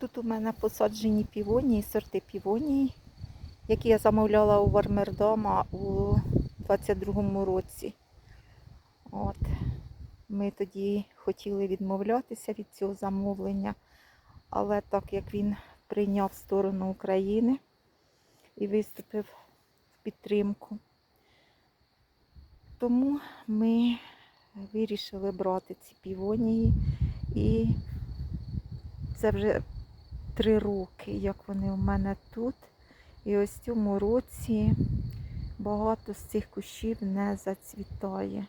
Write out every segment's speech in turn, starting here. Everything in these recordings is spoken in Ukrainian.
Тут у мене посаджені півонії, сорти півонії, які я замовляла у Вармердома у 22-му році. От. Ми тоді хотіли відмовлятися від цього замовлення, але так як він прийняв сторону України і виступив в підтримку, тому ми вирішили брати ці півонії і це вже три роки, як вони у мене тут. І ось в цьому році багато з цих кущів не зацвітає.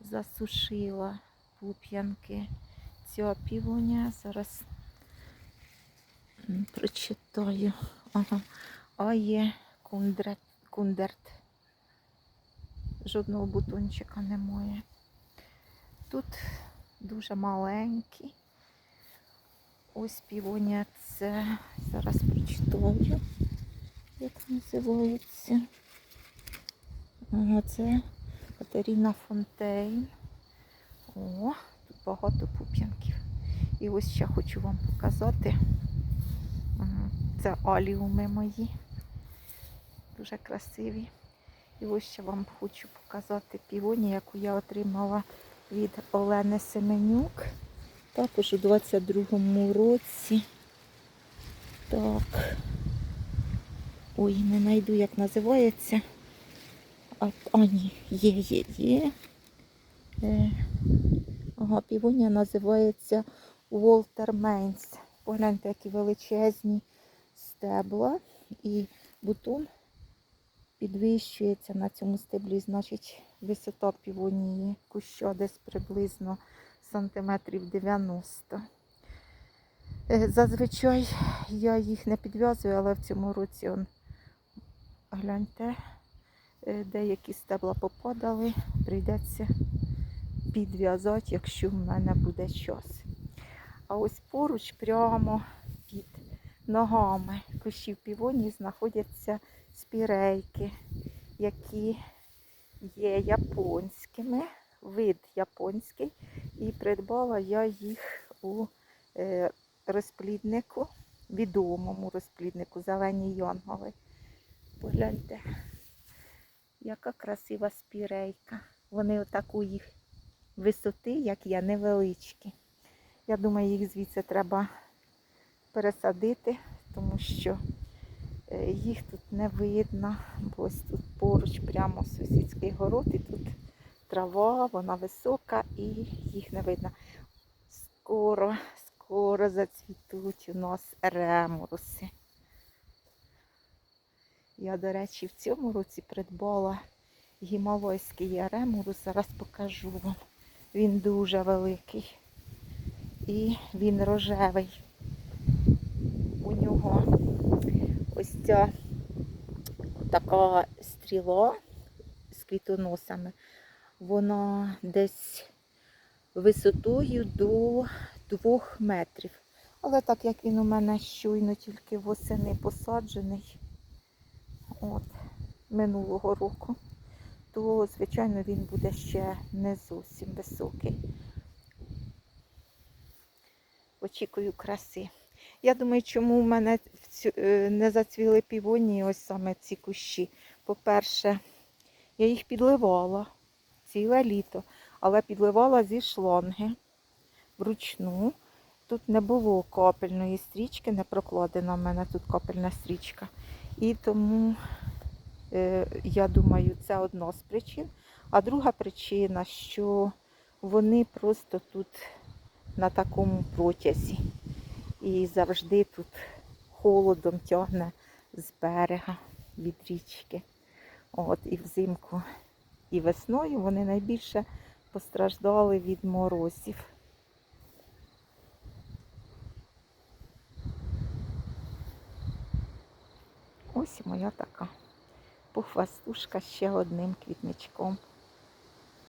Засушила пуп'янки цього півоня. Зараз прочитаю. Ага. А є кундерт. кундерт. Жодного бутончика немає. Тут дуже маленькі. Ось півонія це. Зараз прочитаю, як називається. Це Катерина Фонтейн. О, тут багато пуп'янків. І ось ще хочу вам показати. Це аліуми мої. Дуже красиві. І ось ще вам хочу показати півоні, яку я отримала від Олени Семенюк. Також у 22-му році. Так. Ой, не знайду, як називається. А, а ні, є, є, є. Е, ага, півонія називається Волтер Мейнс. Погляньте, які величезні стебла. І бутон підвищується на цьому стеблі, значить висота півонії куща десь приблизно сантиметрів 90. Е, Зазвичай я їх не підв'язую, але в цьому році он, гляньте, е, деякі стебла попадали, прийдеться підв'язати, якщо в мене буде час. А ось поруч, прямо під ногами кущів півонії знаходяться спірейки, які є японськими, вид японський, і придбала я їх у е, розпліднику, відомому розпліднику зелені янголи. Погляньте, яка красива спірейка. Вони отакої висоти, як я, невеличкі. Я думаю, їх звідси треба пересадити, тому що е, їх тут не видно, бо ось тут поруч прямо сусідський город, і тут трава, вона висока і їх не видно. Скоро, скоро зацвітуть у нас ремуруси. Я, до речі, в цьому році придбала гімалойський ремурус, зараз покажу вам. Він дуже великий і він рожевий. У нього ось ця така стріла з квітоносами. Вона десь висотою до двох метрів. Але так як він у мене щойно тільки восени посаджений, от, минулого року, то, звичайно, він буде ще не зовсім високий. Очікую краси. Я думаю, чому в мене е, не зацвіли півонії, ось саме ці кущі. По-перше, я їх підливала ціле літо, але підливала зі шланги вручну. Тут не було капельної стрічки, не прокладена в мене тут капельна стрічка. І тому, е, я думаю, це одна з причин. А друга причина, що вони просто тут на такому протязі. І завжди тут холодом тягне з берега від річки. От, і взимку, і весною вони найбільше постраждали від морозів. Ось моя така похвастушка ще одним квітничком.